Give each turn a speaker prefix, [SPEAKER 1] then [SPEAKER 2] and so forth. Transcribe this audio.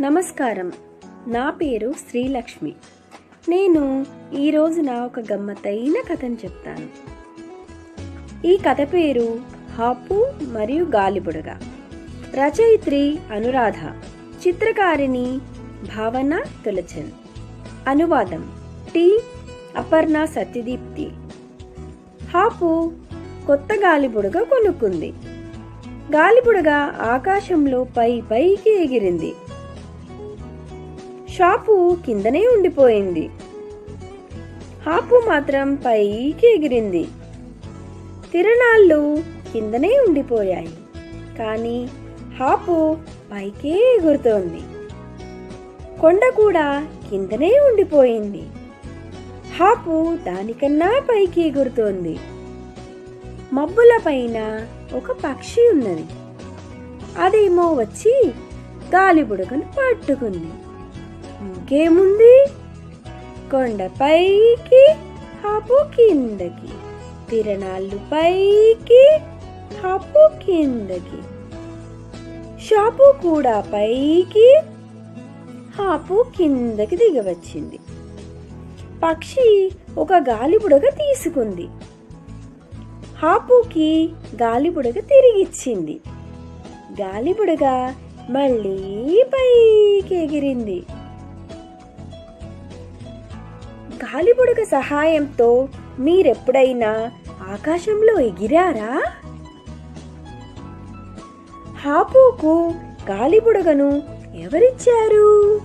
[SPEAKER 1] నమస్కారం. నా పేరు శ్రీలక్ష్మి. నేను ఈరోజు నా ఒక గమ్మత్తైన కథను చెప్తాను. ఈ కథ పేరు హాపు మరియు గాలిబుడగ. రచయిత్రి అనురాధ. చిత్రకారిణి భావన తులచన్. అనువాదం టి. అపర్ణ సత్యదీప్తి. హాపు కొత్త గాలిబుడగ కొనుక్కుంది. గాలిబుడగ ఆకాశంలో పై పైకి ఎగిరింది. షాపు కిందనే ఉండిపోయింది. హాపు మాత్రం పైకి ఎగిరింది. తిరణాళ్ళు కిందనే ఉండిపోయాయి. కానీ హాపు పైకే ఎగురుతోంది. కొండ కూడా కిందనే ఉండిపోయింది. హాపు దానికన్నా పైకి ఎగురుతోంది. మబ్బుల పైన ఒక పక్షి ఉన్నది. అదేమో వచ్చి గాలిబుడకను పట్టుకుంది. ఇంకేముంది? కొండ పైకి హాపు కిందకి. తిరణాళ్ళు పైకి హాపు కిందకి. షాపు కూడా పైకి హాపు కిందకి దిగవచ్చింది. పక్షి ఒక గాలిబుడగ తీసుకుంది. హాపుకి గాలిబుడగ తిరిగిచ్చింది. గాలిబుడగ మళ్ళీ పైకి ఎగిరింది గాలిబుడగ సహాయంతో మీరెప్పుడైనా ఆకాశంలో ఎగిరారా? హాపుకు గాలిబుడగను ఎవరిచ్చారు?